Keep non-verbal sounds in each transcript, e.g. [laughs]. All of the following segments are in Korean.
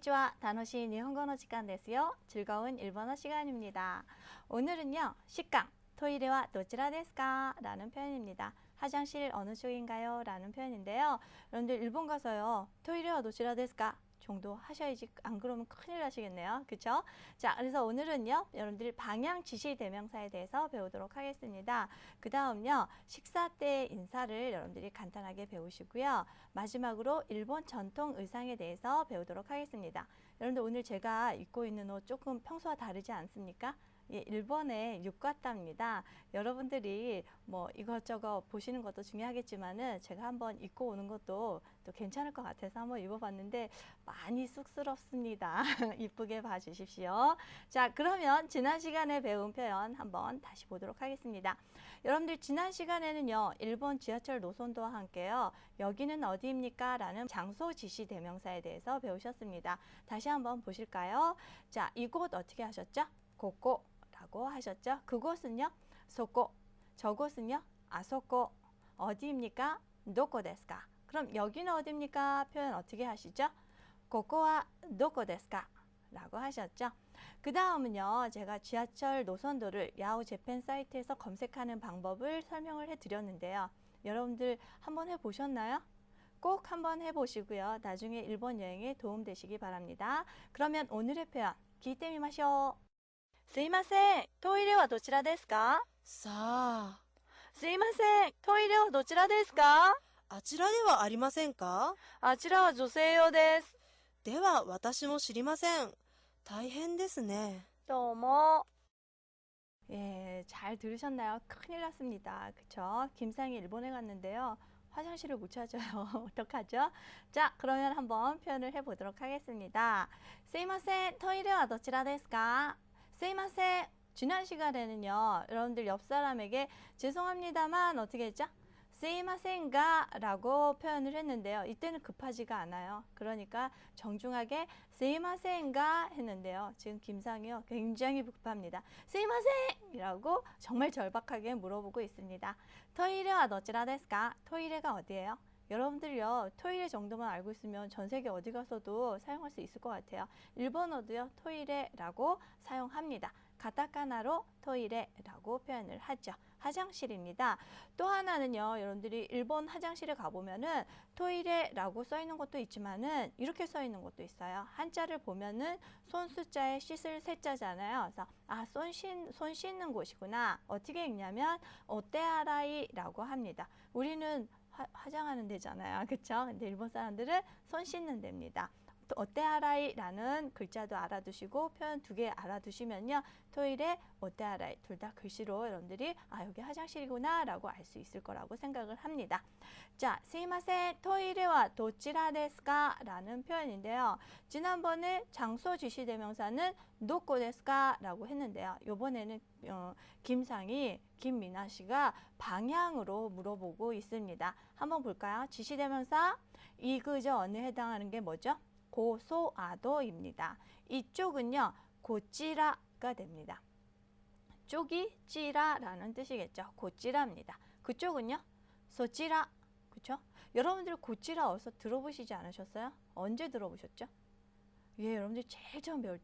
konnichiwa. 楽しい日本語の時間ですよ. 즐거운 일본어 시간입니다. 오늘은요. 식강, 토일레와 どちらですか? 라는 표현입니다. 화장실 어느 쪽인가요? 라는 표현인데요. 여러분들 일본 가서요. 토일레와 どちらですか? 정도 하셔야지 안 그러면 큰일 나시겠네요. 그쵸? 자, 그래서 오늘은요. 여러분들 방향 지시 대명사에 대해서 배우도록 하겠습니다. 그 다음요. 식사 때 인사를 여러분들이 간단하게 배우시고요. 마지막으로 일본 전통 의상에 대해서 배우도록 하겠습니다. 여러분들 오늘 제가 입고 있는 옷 조금 평소와 다르지 않습니까? 예, 일본의 유카타입니다. 여러분들이 뭐 이것저것 보시는 것도 중요하겠지만은 제가 한번 입고 오는 것도 또 괜찮을 것 같아서 한번 입어봤는데 많이 쑥스럽습니다. [laughs] 이쁘게 봐주십시오. 자, 그러면 지난 시간에 배운 표현 한번 다시 보도록 하겠습니다. 여러분들 지난 시간에는요, 일본 지하철 노선도와 함께요, 여기는 어디입니까? 라는 장소 지시 대명사에 대해서 배우셨습니다. 다시 한번 보실까요? 자, 이곳 어떻게 하셨죠? 고 고 라고 하셨죠? 그곳은요, 소고, 저곳은요, 아소고, 어디입니까? 도코 데스까? 그럼 여기는 어디입니까? 표현 어떻게 하시죠? 고코와 도코 데스까? 라고 하셨죠? 그 다음은요, 제가 지하철 노선도를 야후 재팬 사이트에서 검색하는 방법을 설명을 해 드렸는데요. 여러분들 한번 해 보셨나요? 꼭 한번 해 보시고요. 나중에 일본 여행에 도움 되시기 바랍니다. 그러면 오늘의 표현, 기대 미마쇼. すいません、トイレはどちらですかさあ、すいません、トイレはどちらですかあちらではありませんかあちらは女性用です。では私も知りません。大変ですね。どうも。 예, 잘 들으셨나요? 큰일 났습니다. 그쵸? 김상이 일본에 갔는데요. 화장실을 못 찾아요. [laughs] 어떡하죠? 자, 그러면 한번 표현을 해보도록 하겠습니다. すいません、トイレはどちらですか 세이마세 지난 시간에는요 여러분들 옆 사람에게 죄송합니다만 어떻게 했죠? 세이마센가 라고 표현을 했는데요. 이때는 급하지가 않아요. 그러니까 정중하게 세이마센가 했는데요. 지금 김상이요. 굉장히 급합니다. 세이마센! 이라고 정말 절박하게 물어보고 있습니다. 토이레와 너지라 데스까? 토이레가 어디예요? 여러분들요 토이레 정도만 알고 있으면 전 세계 어디 가서도 사용할 수 있을 것 같아요. 일본어도요 토이레라고 사용합니다. 가타카나로 토이레라고 표현을 하죠. 화장실입니다. 또 하나는요, 여러분들이 일본 화장실에 가보면은 토이레라고 써 있는 것도 있지만은 이렇게 써 있는 것도 있어요. 한자를 보면은 손 숫자에 씻을 세자잖아요. 그래서 아, 손, 씻, 손 씻는 곳이구나. 어떻게 읽냐면 오떼아라이라고 합니다. 우리는 화, 화장하는 데잖아요. 그쵸? 근데 일본 사람들은 손 씻는 데입니다. 오떼아라이라는 글자도 알아두시고 표현 두 개 알아두시면요. 토일에 오떼아라이 둘 다 글씨로 여러분들이 아 여기 화장실이구나 라고 알 수 있을 거라고 생각을 합니다. 자, 스이마세 토일에와 도치라 데스까 라는 표현인데요. 지난번에 장소 지시 대명사는 노코 데스까 라고 했는데요. 요번에는 어, 김상이 김미나 씨가 방향으로 물어보고 있습니다. 한번 볼까요? 지시 대명사 이 그저 어느에 해당하는 게 뭐죠? 고소아도입니다. 이쪽은요, 고찌라가 됩니다. 쪽이 찌라라는 뜻이겠죠. 고찌라입니다. 그쪽은요, 소찌라. 그렇죠? 여러분들 고찌라 어디서 들어보시지 않으셨어요? 언제 들어보셨죠? 예, 여러분들 제일 처음 배울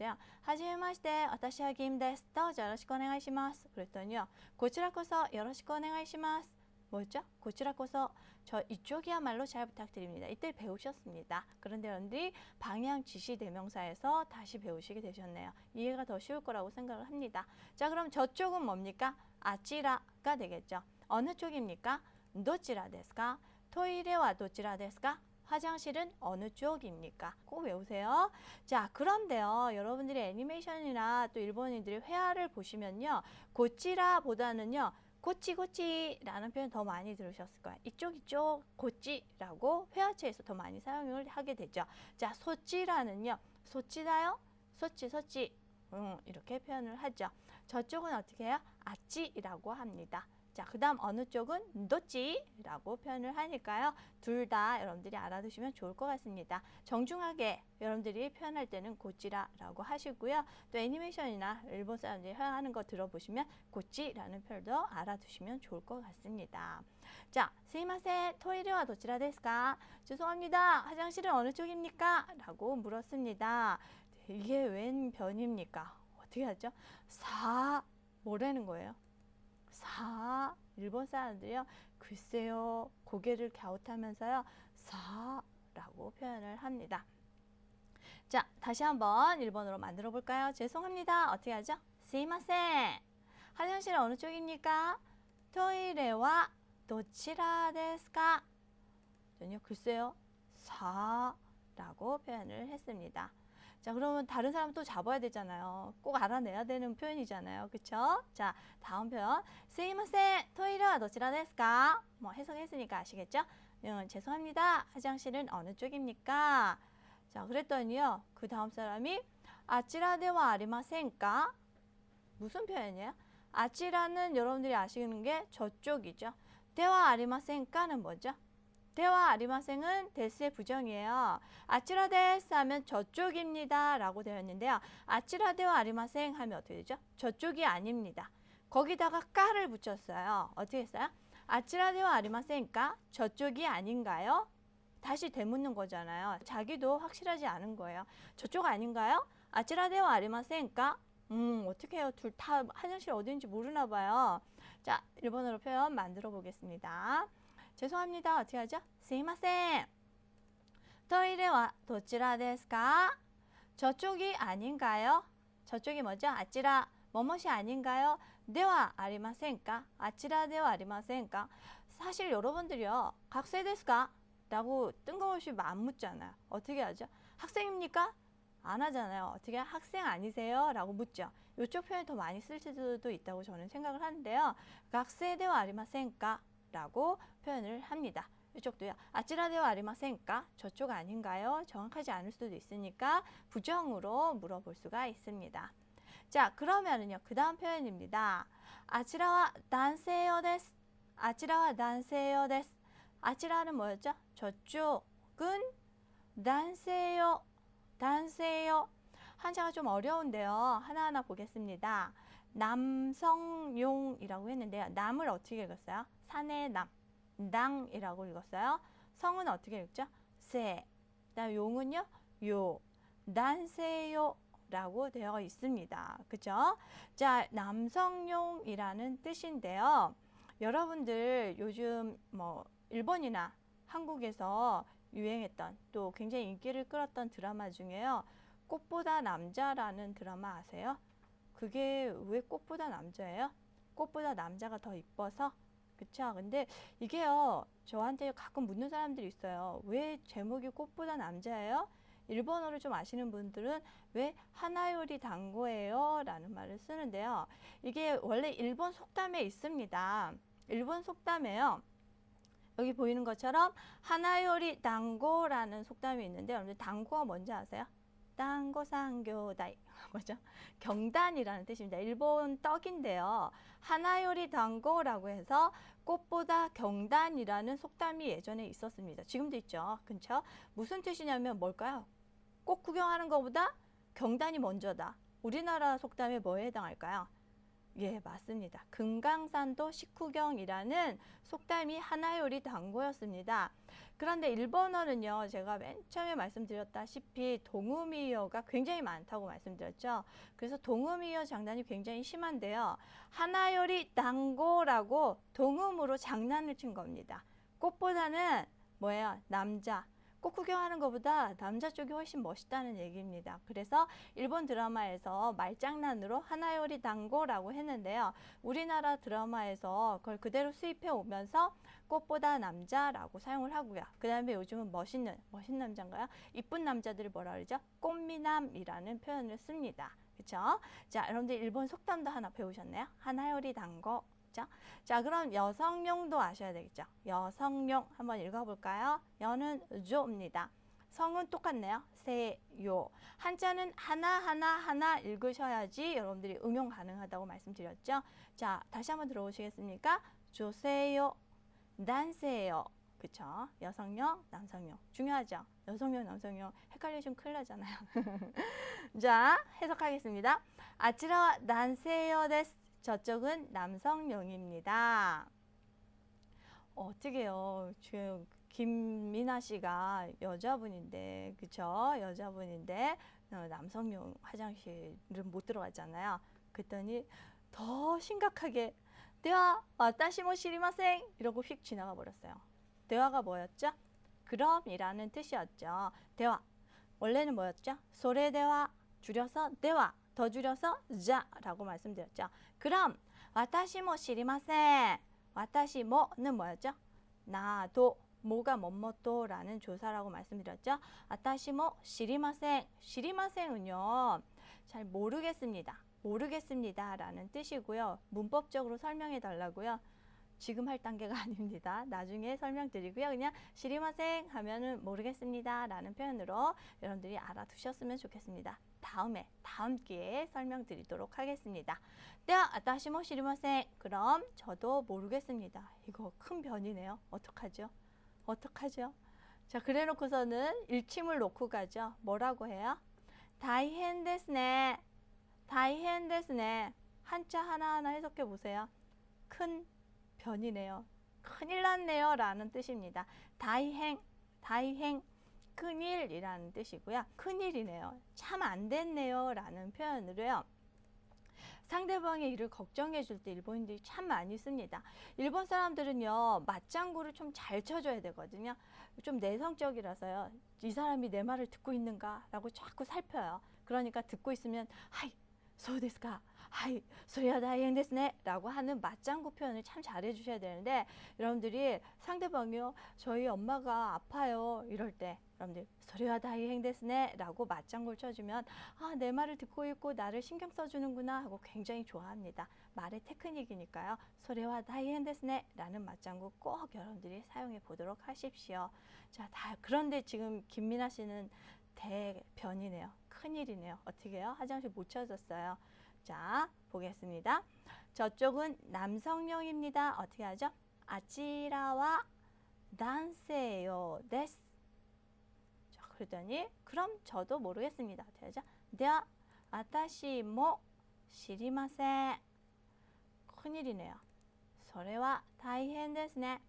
와타시와 김 데스. 더 요러시ku 오네가이시마스. 그랬더니요. 고치라코서 요러시ku 오네가이시마스. 뭐였죠? 고치라코서 저 이쪽이야말로 잘 부탁드립니다. 이때 배우셨습니다. 그런데 여러분들이 방향 지시 대명사에서 다시 배우시게 되셨네요. 이해가 더 쉬울 거라고 생각을 합니다. 자, 그럼 저쪽은 뭡니까? 아찌라가 되겠죠. 어느 쪽입니까? 도찌라 데스까? 토이레와 도찌라 데스까? 화장실은 어느 쪽입니까? 꼭 외우세요. 자, 그런데요. 여러분들이 애니메이션이나 또 일본인들이 회화를 보시면요. 고찌라보다는요. 고찌고찌라는 표현 더 많이 들으셨을 거예요. 이쪽 이쪽 고찌라고 회화체에서 더 많이 사용을 하게 되죠. 자, 소찌라는요. 소찌다요? 소찌 소찌 음, 이렇게 표현을 하죠. 저쪽은 어떻게 해요? 아찌라고 합니다. 자, 그 다음 어느 쪽은 도찌라고 표현을 하니까요. 둘 다 여러분들이 알아두시면 좋을 것 같습니다. 정중하게 여러분들이 표현할 때는 고찌라라고 하시고요. 또 애니메이션이나 일본 사람들이 하는 거 들어보시면 고찌라는 표현도 알아두시면 좋을 것 같습니다. 자, 스이마세, 토이레와 도치라 데스까? 죄송합니다. 화장실은 어느 쪽입니까? 라고 물었습니다. 이게 웬 변입니까? 어떻게 하죠? 사, 뭐라는 거예요? 사, 일본 사람들이요. 글쎄요, 고개를 갸웃하면서요. 사라고 표현을 합니다. 자, 다시 한번 일본어로 만들어 볼까요? 죄송합니다. 어떻게 하죠? 스이마센. 화장실은 어느 쪽입니까? 토이레와 도치라 데스까? 저는요, 글쎄요, 사라고 표현을 했습니다. 자, 그러면 다른 사람 또 잡아야 되잖아요. 꼭 알아내야 되는 표현이잖아요. 그쵸? 자, 다음 표현. 스이마센, 토이레와 도치라 데스까? 뭐 해석했으니까 아시겠죠? 음, 죄송합니다. 화장실은 어느 쪽입니까? 자, 그랬더니요. 그 다음 사람이 아치라데와 아리마센까? 무슨 표현이에요? 아치라는 여러분들이 아시는 게 저쪽이죠. 대와 아리마센까는 뭐죠? 대와 아리마생은 데스의 부정이에요. 아치라 데스 하면 저쪽입니다. 라고 되어 있는데요. 아치라 대와 아리마생 하면 어떻게 되죠? 저쪽이 아닙니다. 거기다가 까를 붙였어요. 어떻게 했어요? 아치라 대와 아리마생까? 저쪽이 아닌가요? 다시 되묻는 거잖아요. 자기도 확실하지 않은 거예요. 저쪽 아닌가요? 아치라 대와 아리마센까? 음, 어떻게 해요? 둘 다 화장실 어딘지 모르나 봐요. 자, 일본어로 표현 만들어 보겠습니다. 죄송합니다. 어떻게 하죠? 스이마센. 토이레와 도치라 데스까? 저쪽이 아닌가요? 저쪽이 뭐죠? 아치라 뭐뭇이 아닌가요? 네와 아리마센까? 아치라 네와 아리마센까? 사실 여러분들이요. 각세 데스까? 라고 뜬금없이 안 묻잖아요. 어떻게 하죠? 학생입니까? 안 하잖아요. 어떻게 학생 아니세요? 라고 묻죠. 이쪽 표현이 더 많이 쓸 수도 있다고 저는 생각을 하는데요. 각세대와 아리마센까? 라고 표현을 합니다. 이쪽도요. 아찌라대와 아리마센까? 저쪽 아닌가요? 정확하지 않을 수도 있으니까 부정으로 물어볼 수가 있습니다. 자, 그러면은요. 그 다음 표현입니다. 아치라와 난세요 데스. 아치라와 난세요 데스. 아치라는 뭐였죠? 저쪽은 난세요. 난세요. 한자가 좀 어려운데요. 하나하나 보겠습니다. 남성용이라고 했는데요. 남을 어떻게 읽었어요? 산의 남. 낭이라고 읽었어요. 성은 어떻게 읽죠? 세. 그다음 용은요? 요. 난세요. 라고 되어 있습니다. 그죠? 자, 남성용이라는 뜻인데요. 여러분들 요즘 뭐 일본이나 한국에서 유행했던 또 굉장히 인기를 끌었던 드라마 중에요. 꽃보다 남자라는 드라마 아세요? 그게 왜 꽃보다 남자예요? 꽃보다 남자가 더 이뻐서? 그쵸? 근데 이게요, 저한테 가끔 묻는 사람들이 있어요. 왜 제목이 꽃보다 남자예요? 일본어를 좀 아시는 분들은 왜 하나요리 단고예요? 라는 말을 쓰는데요. 이게 원래 일본 속담에 있습니다. 일본 속담에요. 여기 보이는 것처럼 하나요리 단고라는 속담이 있는데 여러분들 단고가 뭔지 아세요? 단고상교다이 [laughs] 뭐죠? 경단이라는 뜻입니다. 일본 떡인데요. 하나요리 단고라고 해서 꽃보다 경단이라는 속담이 예전에 있었습니다. 지금도 있죠. 그렇죠? 무슨 뜻이냐면 뭘까요? 꽃 구경하는 것보다 경단이 먼저다. 우리나라 속담에 뭐에 해당할까요? 예, 맞습니다. 금강산도 식후경이라는 속담이 하나요리 단고였습니다. 그런데 일본어는요, 제가 맨 처음에 말씀드렸다시피 동음이어가 굉장히 많다고 말씀드렸죠. 그래서 동음이어 장난이 굉장히 심한데요. 하나요리 단고라고 동음으로 장난을 친 겁니다. 꽃보다는 뭐예요? 남자. 꽃 구경하는 것보다 남자 쪽이 훨씬 멋있다는 얘기입니다. 그래서 일본 드라마에서 말장난으로 하나요리 단고라고 했는데요. 우리나라 드라마에서 그걸 그대로 수입해 오면서 꽃보다 남자라고 사용을 하고요. 그 다음에 요즘은 멋있는, 멋있는 남자인가요? 이쁜 남자들을 뭐라 그러죠? 꽃미남이라는 표현을 씁니다. 그쵸? 자, 여러분들 일본 속담도 하나 배우셨나요? 하나요리 단고. 그죠? 자, 그럼 여성용도 아셔야 되겠죠? 여성용 한번 읽어볼까요? 여는 조입니다. 성은 똑같네요. 세요. 한자는 하나하나 하나 읽으셔야지 여러분들이 응용 가능하다고 말씀드렸죠. 자, 다시 한번 들어보시겠습니까? 조세요, 난세요. 그쵸? 여성용, 남성용. 중요하죠? 여성용, 남성용. 헷갈리시면 큰일 나잖아요. [laughs] 자, 해석하겠습니다. 아치라와 난세요 데스. 저쪽은 남성용입니다. 어떻게요? 김민아 씨가 여자분인데, 그쵸? 여자분인데, 어, 남성용 화장실은 못 들어갔잖아요. 그랬더니 더 심각하게, 대화, 와타시모 시리마생! 이러고 휙 지나가 버렸어요. 대화가 뭐였죠? 그럼이라는 뜻이었죠. 대화. 원래는 뭐였죠? 소래 대화, 줄여서 대화, 더 줄여서 자라고 말씀드렸죠. 그럼, 시리마생! 와타시모는 뭐였죠? 나도 뭐가 뭐뭐도라는 조사라고 말씀드렸죠. 시리마생 시리마생은요 잘 모르겠습니다. 모르겠습니다라는 뜻이고요. 문법적으로 설명해 달라고요. 지금 할 단계가 [laughs] 아닙니다. 나중에 설명드리고요. 그냥 시리마생 하면은 모르겠습니다라는 표현으로 여러분들이 알아두셨으면 좋겠습니다. 다음에 다음 기회에 설명드리도록 하겠습니다. 네, 아타시모 시리마생. 그럼 저도 모르겠습니다. 이거 큰 변이네요. 어떡하죠? 어떡하죠? 자, 그래 놓고서는 일침을 놓고 가죠. 뭐라고 해요? 다이헨 데스네. 다이헨 데스네. 한자 하나하나 해석해 보세요. 큰 변이네요. 큰일 났네요. 라는 뜻입니다. 다이행, 다이행, 큰일이라는 뜻이고요. 큰일이네요. 참 안 됐네요. 라는 표현으로요. 상대방의 일을 걱정해 줄 때 일본인들이 참 많이 씁니다. 일본 사람들은요, 맞장구를 좀 잘 쳐줘야 되거든요. 좀 내성적이라서요, 이 사람이 내 말을 듣고 있는가 라고 자꾸 살펴요. 그러니까 듣고 있으면, 하이, 데스네? 라고 하는 맞장구 표현을 참 잘해 주셔야 되는데, 여러분들이 상대방이요, 저희 엄마가 아파요. 이럴 때, 여러분들, 소리야 다이행 데스네? 라고 맞장구를 쳐주면, 아, 내 말을 듣고 있고 나를 신경 써주는구나 하고 굉장히 좋아합니다. 말의 테크닉이니까요. 소리와 다이행 데스네? 라는 맞장구 꼭 여러분들이 사용해 보도록 하십시오. 자, 다, 그런데 지금 김민아 씨는 대변이네요. 큰일이네요. 어떻게요? 화장실 못 찾았어요. 자, 보겠습니다. 저쪽은 남성용입니다. 어떻게 하죠? 아치라와 난세요 데스. 자, 그러더니 그럼 저도 모르겠습니다. 어떻게 하죠? 데아 아타시 모 시리마세. 큰일이네요. 소래와 다이헨데스네.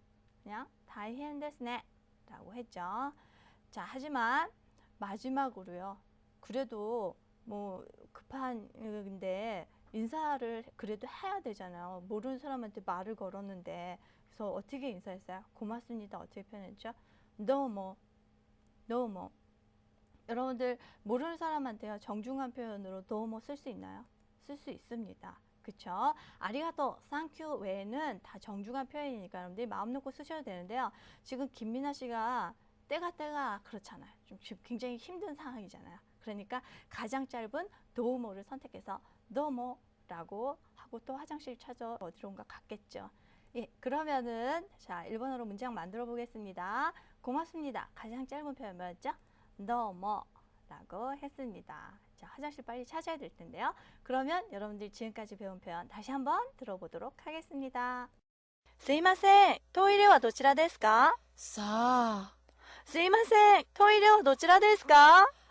그냥 다이헨데스네. 라고 했죠. 자, 하지만 마지막으로요. 그래도 뭐 급한 근데 인사를 그래도 해야 되잖아요. 모르는 사람한테 말을 걸었는데 그래서 어떻게 인사했어요? 고맙습니다. 어떻게 표현했죠? 너무 너무 여러분들 모르는 사람한테요 정중한 표현으로 너무 쓸 수 있나요? 쓸 수 있습니다. 그쵸? 아리가또, 쌍큐 외에는 다 정중한 표현이니까 여러분들이 마음 놓고 쓰셔야 되는데요. 지금 김민아 씨가 때가 때가 그렇잖아요. 좀 굉장히 힘든 상황이잖아요. 그러니까 가장 짧은 도우모를 선택해서 도우모라고 하고 또 화장실 찾아 어디론가 갔겠죠. 예, 그러면은 자 일본어로 문장 만들어 보겠습니다. 고맙습니다. 가장 짧은 표현 뭐였죠? 너뭐라고 했습니다. 자 화장실 빨리 찾아야 될 텐데요. 그러면 여러분들 지금까지 배운 표현 다시 한번 들어보도록 하겠습니다. すいません、トイレはどちらですかさあ、すいません、トイレはどちらですか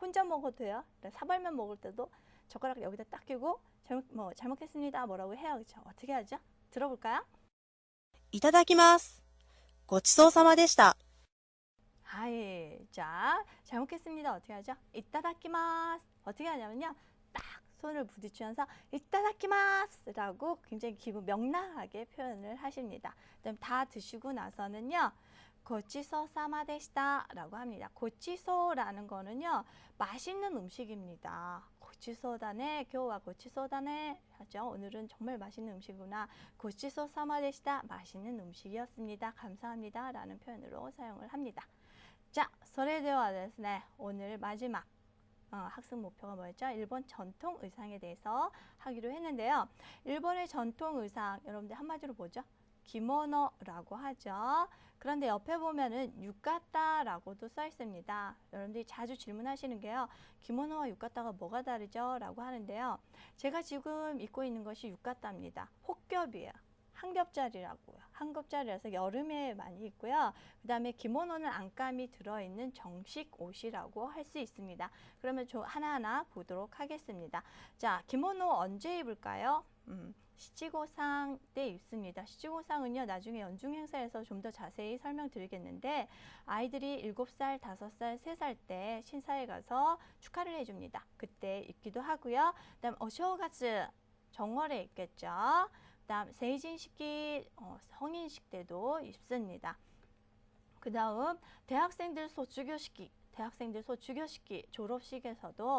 혼자 먹어도 돼요. 사발면 먹을 때도 젓가락 여기다 딱 끼고 잘, 먹- 뭐, 잘 먹겠습니다. 뭐라고 해요. 그죠? 어떻게 하죠? 들어볼까요? いただきます。ごちそうさまでした。 하이. 자, 잘 먹겠습니다. 어떻게 하죠? 이따다키마스. 어떻게 하냐면요. 딱 손을 부딪히면서 이따다키마스라고 굉장히 기분 명랑하게 표현을 하십니다. 그다음 다 드시고 나서는요. 고치소 사마데시다라고 합니다. 고치소라는 거는요. 맛있는 음식입니다. 고치소다네, 교와 고치소다네 하죠. 오늘은 정말 맛있는 음식이구나. 고치소 사마데시다. 맛있는 음식이었습니다. 감사합니다. 라는 표현으로 사용을 합니다. 자, それではですね, 오늘 마지막 어, 학습 목표가 뭐였죠? 일본 전통 의상에 대해서 하기로 했는데요. 일본의 전통 의상, 여러분들 한마디로 뭐죠? 기모노라고 하죠. 그런데 옆에 보면은 유카타라고도 써 있습니다. 여러분들이 자주 질문하시는 게요. 기모노와 유카타가 뭐가 다르죠? 라고 하는데요. 제가 지금 입고 있는 것이 유카타입니다. 혹겹이에요. 한 겹짜리라고요. 한 겹짜리라서 여름에 많이 입고요. 그 다음에 기모노는 안감이 들어있는 정식 옷이라고 할 수 있습니다. 그러면 저 하나하나 보도록 하겠습니다. 자, 기모노 언제 입을까요? 음, 시치고상 때 입습니다. 시치고상은요, 나중에 연중 행사에서 좀 더 자세히 설명드리겠는데, 아이들이 7살, 5살, 3살 때 신사에 가서 축하를 해줍니다. 그때 입기도 하고요. 그 다음, 어쇼가츠, 정월에 입겠죠. 그 다음, 세이진 식기, 어, 성인식 때도 입습니다. 그 다음, 대학생들 소주교식기, 대학생들 소주교식기 졸업식에서도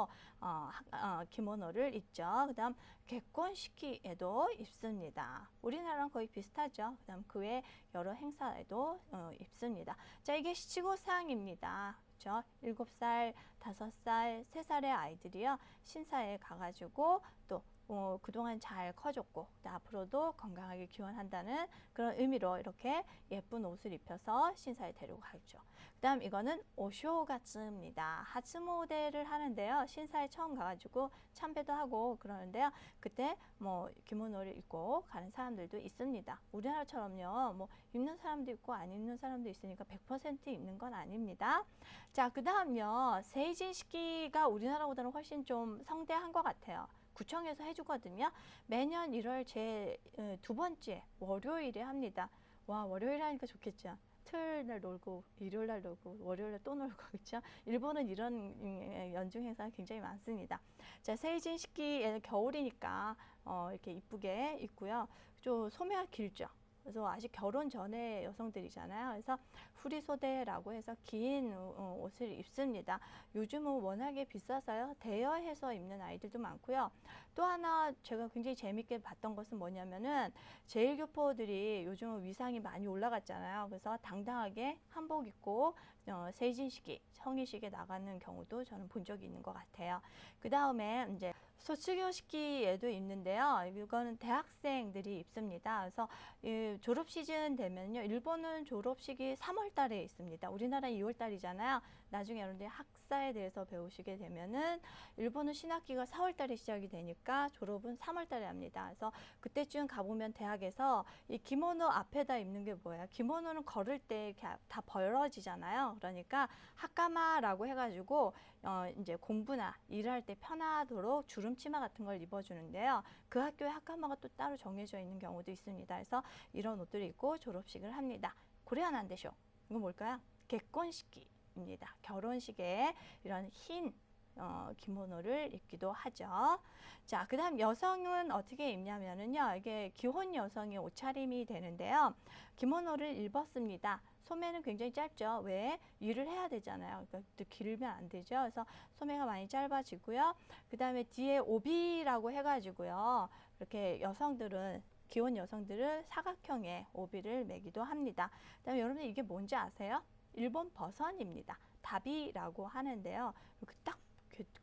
어, 학- 어, 기모노를 입죠. 그 다음 개권식기에도 입습니다. 우리나라랑 거의 비슷하죠. 그 다음 그 외 여러 행사에도 어, 입습니다. 자 이게 시치고상입니다. 그렇죠? 7살, 5살, 3살의 아이들이요. 신사에 가가지고 또 어, 그동안 잘 커졌고 또 앞으로도 건강하게 기원한다는 그런 의미로 이렇게 예쁜 옷을 입혀서 신사에 데리고 가죠. 그 다음 이거는 오쇼가츠입니다. 하츠모데를 하는데요. 신사에 처음 가가지고 참배도 하고 그러는데요. 그때 뭐 기모노를 입고 가는 사람들도 있습니다. 우리나라처럼요. 뭐 입는 사람도 있고 안 입는 사람도 있으니까 100% 입는 건 아닙니다. 자, 그 다음요. 세이진식기가 우리나라보다는 훨씬 좀 성대한 것 같아요. 구청에서 해주거든요. 매년 1월 제 두 번째 월요일에 합니다. 와 월요일 하니까 좋겠죠. 토요일 날 놀고 일요일 날 놀고 월요일 날 또 놀고 [laughs] 그렇죠. 일본은 이런 음, 연중 행사가 굉장히 많습니다. 자 세이진 식기에는 겨울이니까 어, 이렇게 이쁘게 입고요. 좀 소매가 길죠. 그래서 아직 결혼 전에 여성들이잖아요. 그래서 후리소대라고 해서 긴 어, 옷을 입습니다. 요즘은 워낙에 비싸서요. 대여해서 입는 아이들도 많고요. 또 하나 제가 굉장히 재밌게 봤던 것은 뭐냐면은 제일교포들이 요즘은 위상이 많이 올라갔잖아요. 그래서 당당하게 한복 입고 어, 세진식이 성인식에 나가는 경우도 저는 본 적이 있는 것 같아요. 그 다음에 이제 소치교식기에도 입는데요. 이거는 대학생들이 입습니다. 그래서 이 졸업 시즌 되면요. 일본은 졸업식이 3월 달에 있습니다. 우리나라 2월 달이잖아요. 나중에 여러분들이 학사에 대해서 배우시게 되면은 일본은 신학기가 4월 달에 시작이 되니까 졸업은 3월 달에 합니다. 그래서 그때쯤 가보면 대학에서 이 기모노 앞에다 입는 게 뭐예요? 기모노는 걸을 때 다 벌어지잖아요. 그러니까 학가마라고 해가지고 어, 이제 공부나 일할 때 편하도록 주름 치마 같은 걸 입어주는데요. 그 학교의 학과마가 또 따로 정해져 있는 경우도 있습니다. 그래서 이런 옷들을 입고 졸업식을 합니다. 고려한 안 되죠. 이건 뭘까요? 객권식입니다. 결혼식에 이런 흰 어, 기모노를 입기도 하죠. 자, 그 다음 여성은 어떻게 입냐면은요, 이게 기혼 여성의 옷차림이 되는데요. 기모노를 입었습니다. 소매는 굉장히 짧죠. 왜? 일을 해야 되잖아요. 그러니까 또 길면 안 되죠. 그래서 소매가 많이 짧아지고요. 그 다음에 뒤에 오비라고 해가지고요. 이렇게 여성들은 기혼 여성들은 사각형의 오비를 매기도 합니다. 그 다음에 여러분 이게 뭔지 아세요? 일본 버선입니다. 다비라고 하는데요. 이렇게 딱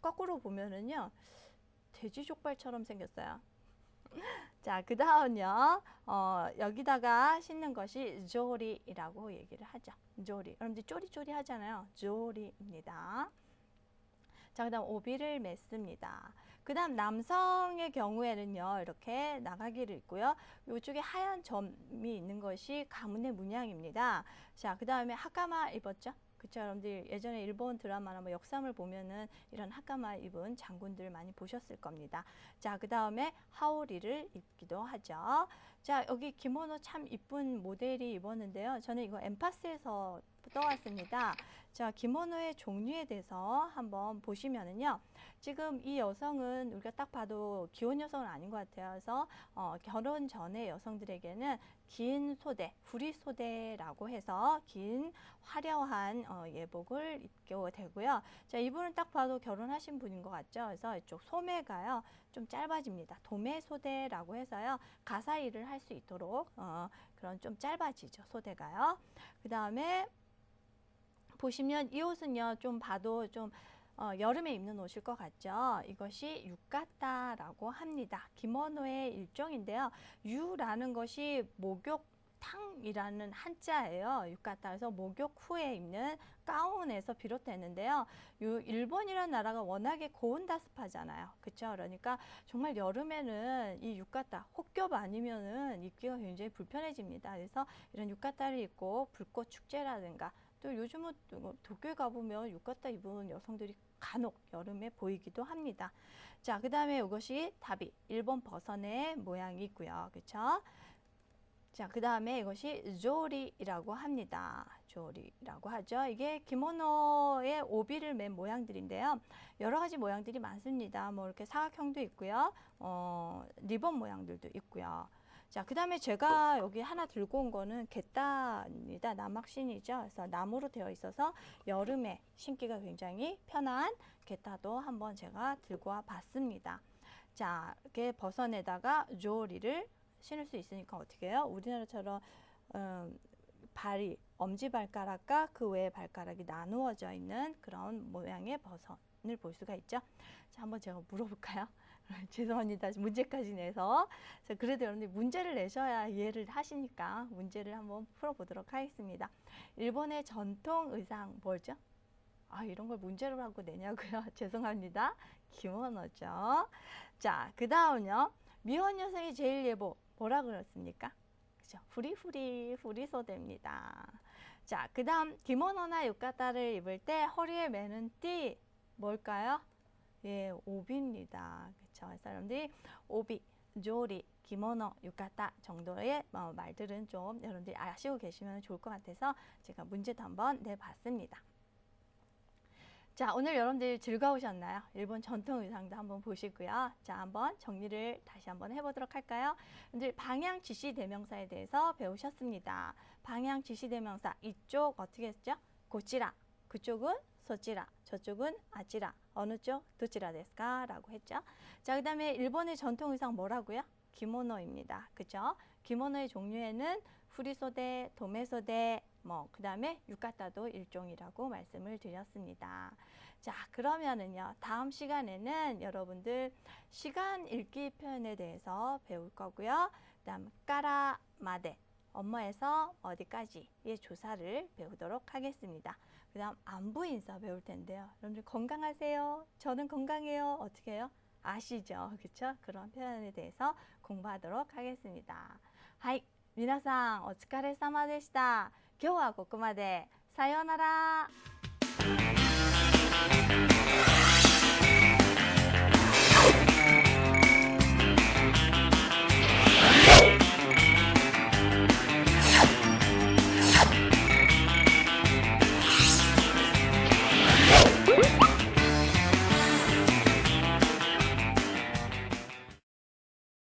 거꾸로 보면은요. 돼지 족발처럼 생겼어요. [laughs] 자, 그 다음요. 어, 여기다가 신는 것이 조리라고 얘기를 하죠. 조리. 여러분들 쪼리쪼리 하잖아요. 조리입니다. 자, 그 다음 오비를 맺습니다. 그 다음 남성의 경우에는요, 이렇게 나가기를 있고요. 이쪽에 하얀 점이 있는 것이 가문의 문양입니다. 자, 그 다음에 하카마 입었죠? 그쵸, 여러분들 예전에 일본 드라마나 뭐 역삼을 보면은 이런 하카마 입은 장군들 많이 보셨을 겁니다. 자, 그 다음에 하오리를 입기도 하죠. 자, 여기 기모노 참 이쁜 모델이 입었는데요. 저는 이거 엠파스에서 떠왔습니다. 자, 기모노의 종류에 대해서 한번 보시면은요. 지금 이 여성은 우리가 딱 봐도 기혼 여성은 아닌 것 같아요. 그래서 어, 결혼 전에 여성들에게는 긴 소대, 구리 소대라고 해서 긴 화려한 어, 예복을 입게 되고요. 자, 이분은 딱 봐도 결혼하신 분인 것 같죠. 그래서 이쪽 소매가요 좀 짧아집니다. 도매 소대라고 해서요 가사 일을 할 수 있도록 어, 그런 좀 짧아지죠 소대가요. 그 다음에 보시면 이 옷은요 좀 봐도 좀 어, 여름에 입는 옷일 것 같죠. 이것이 유카타라고 합니다. 기모노의 일종인데요. 유라는 것이 목욕 탕이라는 한자예요. 유카타. 그래서 목욕 후에 입는 가운에서 비롯되는데요. 요 일본이라는 나라가 워낙에 고온다습하잖아요. 그렇죠? 그러니까 정말 여름에는 이 유카타, 혹겹 아니면은 입기가 굉장히 불편해집니다. 그래서 이런 유카타를 입고 불꽃 축제라든가 또 요즘은 또뭐 도쿄에 가보면 유카타 입은 여성들이 간혹 여름에 보이기도 합니다. 자, 그 다음에 이것이 답이 일본 버선의 모양이 있고요. 그렇죠? 자, 그 다음에 이것이 조리라고 합니다. 조리라고 하죠. 이게 기모노의 오비를 맨 모양들인데요. 여러 가지 모양들이 많습니다. 뭐 이렇게 사각형도 있고요. 어, 리본 모양들도 있고요. 자, 그 다음에 제가 여기 하나 들고 온 거는 갯다입니다. 남학신이죠. 그래서 나무로 되어 있어서 여름에 신기가 굉장히 편한 갯다도 한번 제가 들고 와 봤습니다. 자, 이렇게 버선에다가 조리를 신을 수 있으니까 어떻게 해요? 우리나라처럼 음, 발이 엄지발가락과 그 외의 발가락이 나누어져 있는 그런 모양의 버선을 볼 수가 있죠. 자, 한번 제가 물어볼까요? [laughs] 죄송합니다. 문제까지 내서. 자, 그래도 여러분들 문제를 내셔야 이해를 하시니까 문제를 한번 풀어보도록 하겠습니다. 일본의 전통 의상 뭐죠? 아, 이런 걸 문제로 하고 내냐고요? [laughs] 죄송합니다. 기모노죠. 자, 그 다음요. 미혼 여성이 제일 예보 뭐라 그랬습니까? 그죠? 후리후리 후리소대입니다. 자, 그 다음 기모노나 유카타를 입을 때 허리에 매는 띠 뭘까요? 예, 오비입니다. 그렇죠. 사람들이 오비, 조리, 기모노, 유카타 정도의 어, 말들은 좀 여러분들이 아시고 계시면 좋을 것 같아서 제가 문제도 한번 내봤습니다. 자, 오늘 여러분들 즐거우셨나요? 일본 전통 의상도 한번 보시고요. 자, 한번 정리를 다시 한번 해보도록 할까요? 여러분들 방향 지시 대명사에 대해서 배우셨습니다. 방향 지시 대명사 이쪽 어떻게 했죠? 고치라. 그쪽은 소치라. 저쪽은 아치라. 어느 쪽? 도치라 데스까? 라고 했죠. 자, 그 다음에 일본의 전통 의상 뭐라고요? 기모노입니다. 그죠? 기모노의 종류에는 후리소대, 도메소대, 뭐, 그 다음에 유카타도 일종이라고 말씀을 드렸습니다. 자, 그러면은요, 다음 시간에는 여러분들 시간 읽기 표현에 대해서 배울 거고요. 그 다음, 까라, 마데, 엄마에서 어디까지의 조사를 배우도록 하겠습니다. 그 다음 안부 인사 배울 텐데요. 여러분들 건강하세요? 저는 건강해요. 어떻게 해요? 아시죠? [laughs] 그렇죠? 그런 표현에 대해서 공부하도록 하겠습니다. 하이! 皆さんお疲れ様でした。今日はここまで。さようなら。